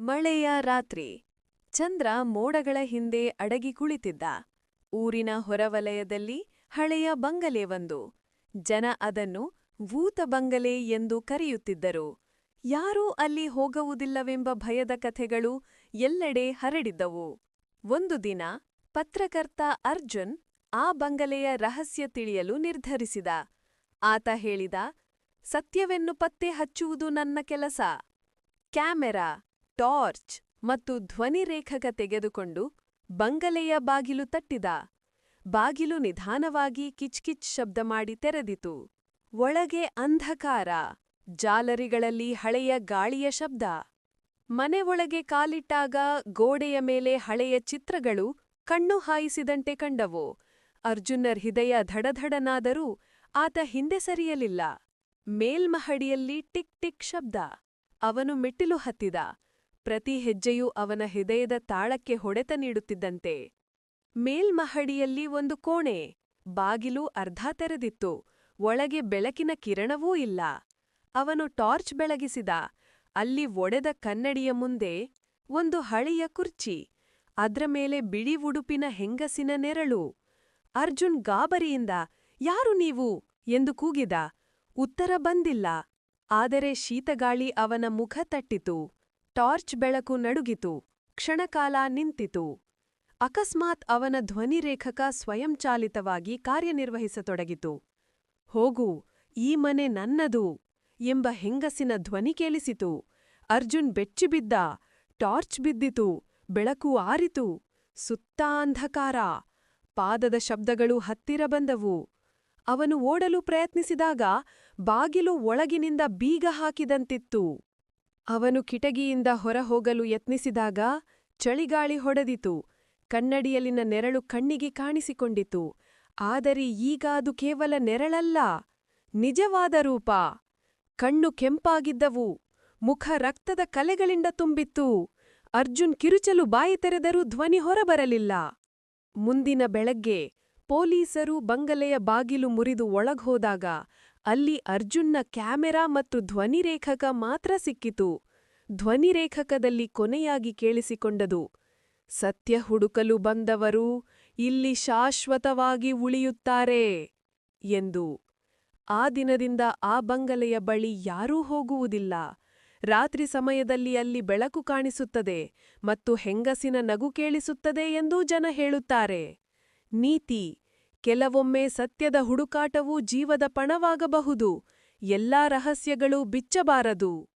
ಮಳೆಯ ರಾತ್ರಿ. ಚಂದ್ರ ಮೋಡಗಳ ಹಿಂದೆ ಅಡಗಿ ಕುಳಿತಿದ್ದ. ಊರಿನ ಹೊರವಲಯದಲ್ಲಿ ಹಳೆಯ ಬಂಗಲೆವೊಂದು ಜನ ಅದನ್ನು ಭೂತ ಬಂಗಲೆ ಎಂದು ಕರೆಯುತ್ತಿದ್ದರು. ಯಾರೂ ಅಲ್ಲಿ ಹೋಗುವುದಿಲ್ಲವೆಂಬ ಭಯದ ಕಥೆಗಳು ಎಲ್ಲೆಡೆ ಹರಡಿದ್ದವು. ಒಂದು ದಿನ ಪತ್ರಕರ್ತ ಅರ್ಜುನ್ ಆ ಬಂಗಲೆಯ ರಹಸ್ಯ ತಿಳಿಯಲು ನಿರ್ಧರಿಸಿದ. ಆತ ಹೇಳಿದ, ಸತ್ಯವೆನ್ನು ಪತ್ತೆ ಹಚ್ಚುವುದು ನನ್ನ ಕೆಲಸ. ಕ್ಯಾಮೆರಾ ಟಾರ್ಚ್ ಮತ್ತು ಧ್ವನಿರೇಖಕ ತೆಗೆದುಕೊಂಡು ಬಂಗಲೆಯ ಬಾಗಿಲು ತಟ್ಟಿದ. ಬಾಗಿಲು ನಿಧಾನವಾಗಿ ಕಿಚ್ಕಿಚ್ ಶಬ್ದ ಮಾಡಿ ತೆರೆದಿತು. ಒಳಗೆ ಅಂಧಕಾರ, ಜಾಲರಿಗಳಲ್ಲಿ ಹಳೆಯ ಗಾಳಿಯ ಶಬ್ದ. ಮನೆ ಒಳಗೆ ಕಾಲಿಟ್ಟಾಗ ಗೋಡೆಯ ಮೇಲೆ ಹಳೆಯ ಚಿತ್ರಗಳು ಕಣ್ಣು ಹಾಯಿಸಿದಂತೆ ಕಂಡವು. ಅರ್ಜುನರ್ ಹೃದಯ ಧಡಧಡನಾದರೂ ಆತ ಹಿಂದೆ ಸರಿಯಲಿಲ್ಲ. ಮೇಲ್ಮಹಡಿಯಲ್ಲಿ ಟಿಕ್ ಟಿಕ್ ಶಬ್ದ. ಅವನು ಮೆಟ್ಟಿಲು ಹತ್ತಿದ. ಪ್ರತಿ ಹೆಜ್ಜೆಯೂ ಅವನ ಹೃದಯದ ತಾಳಕ್ಕೆ ಹೊಡೆತ ನೀಡುತ್ತಿದ್ದಂತೆ. ಮೇಲ್ಮಹಡಿಯಲ್ಲಿ ಒಂದು ಕೋಣೆ, ಬಾಗಿಲು ಅರ್ಧ ತೆರೆದಿತ್ತು, ಒಳಗೆ ಬೆಳಕಿನ ಕಿರಣವೂ ಇಲ್ಲ. ಅವನು ಟಾರ್ಚ್ ಬೆಳಗಿಸಿದ, ಅಲ್ಲಿ ಒಡೆದ ಕನ್ನಡಿಯ ಮುಂದೆ ಒಂದು ಹಳೆಯ ಕುರ್ಚಿ, ಅದ್ರ ಮೇಲೆ ಬಿಳಿ ಉಡುಪಿನ ಹೆಂಗಸಿನ ನೆರಳು. ಅರ್ಜುನ್ ಗಾಬರಿಯಿಂದ, ಯಾರು ನೀವು? ಎಂದು ಕೂಗಿದ, ಉತ್ತರ ಬಂದಿಲ್ಲ. ಆದರೆ ಶೀತಗಾಳಿ ಅವನ ಮುಖ ತಟ್ಟಿತು. ಟಾರ್ಚ್ ಬೆಳಕು ನಡುಗಿತು, ಕ್ಷಣಕಾಲ ನಿಂತಿತು. ಅಕಸ್ಮಾತ್ ಅವನ ಧ್ವನಿರೇಖಕ ಸ್ವಯಂಚಾಲಿತವಾಗಿ ಕಾರ್ಯನಿರ್ವಹಿಸತೊಡಗಿತು. ಹೋಗು, ಈ ಮನೆ ನನ್ನದು ಎಂಬ ಹೆಂಗಸಿನ ಧ್ವನಿ ಕೇಳಿಸಿತು. ಅರ್ಜುನ್ ಬೆಚ್ಚಿಬಿದ್ದ, ಟಾರ್ಚ್ ಬಿದ್ದಿತು, ಬೆಳಕು ಆರಿತು. ಸುತ್ತ ಅಂಧಕಾರ, ಪಾದದ ಶಬ್ದಗಳು ಹತ್ತಿರ ಬಂದವು. ಅವನು ಓಡಲು ಪ್ರಯತ್ನಿಸಿದಾಗ ಬಾಗಿಲು ಒಳಗಿನಿಂದ ಬೀಗ ಹಾಕಿದಂತಿತ್ತು. ಅವನು ಕಿಟಗಿಯಿಂದ ಹೊರಹೋಗಲು ಯತ್ನಿಸಿದಾಗ ಚಳಿಗಾಳಿ ಹೊಡೆದಿತು. ಕನ್ನಡಿಯಲ್ಲಿನ ನೆರಳು ಕಣ್ಣಿಗೆ ಕಾಣಿಸಿಕೊಂಡಿತು. ಆದರೆ ಈಗ ಅದು ಕೇವಲ ನೆರಳಲ್ಲ. ನಿಜವಾದ ರೂಪ. ಕಣ್ಣು ಕೆಂಪಾಗಿದ್ದವು. ಮುಖ ರಕ್ತದ ಕಲೆಗಳಿಂದ ತುಂಬಿತ್ತು. ಅರ್ಜುನ್ ಕಿರುಚಲು ಬಾಯಿ ತೆರೆದರೂ ಧ್ವನಿ ಹೊರಬರಲಿಲ್ಲ. ಮುಂದಿನ ಬೆಳಗ್ಗೆ ಪೊಲೀಸರು ಬಂಗಲೆಯ ಬಾಗಿಲು ಮುರಿದು ಒಳಗ್ಹೋದಾಗ ಅಲ್ಲಿ ಅರ್ಜುನ್ನ ಕ್ಯಾಮೆರಾ ಮತ್ತು ಧ್ವನಿರೇಖಕ ಮಾತ್ರ ಸಿಕ್ಕಿತು. ಧ್ವನಿರೇಖಕದಲ್ಲಿ ಕೊನೆಯಾಗಿ ಕೇಳಿಸಿಕೊಂಡದು, ಸತ್ಯ ಹುಡುಕಲು ಬಂದವರು ಇಲ್ಲಿ ಶಾಶ್ವತವಾಗಿ ಉಳಿಯುತ್ತಾರೆ ಎಂದು. ಆ ದಿನದಿಂದ ಆ ಬಂಗಲೆಯ ಬಳಿ ಯಾರೂ ಹೋಗುವುದಿಲ್ಲ. ರಾತ್ರಿ ಸಮಯದಲ್ಲಿ ಅಲ್ಲಿ ಬೆಳಕು ಕಾಣಿಸುತ್ತದೆ ಮತ್ತು ಹೆಂಗಸಿನ ನಗು ಕೇಳಿಸುತ್ತದೆ ಎಂದೂ ಜನ ಹೇಳುತ್ತಾರೆ. ನೀತಿ. ಕೆಲವೊಮ್ಮೆ ಸತ್ಯದ ಹುಡುಕಾಟವೂ ಜೀವದ ಪಣವಾಗಬಹುದು. ಎಲ್ಲಾ ರಹಸ್ಯಗಳೂ ಬಿಚ್ಚಬಾರದು.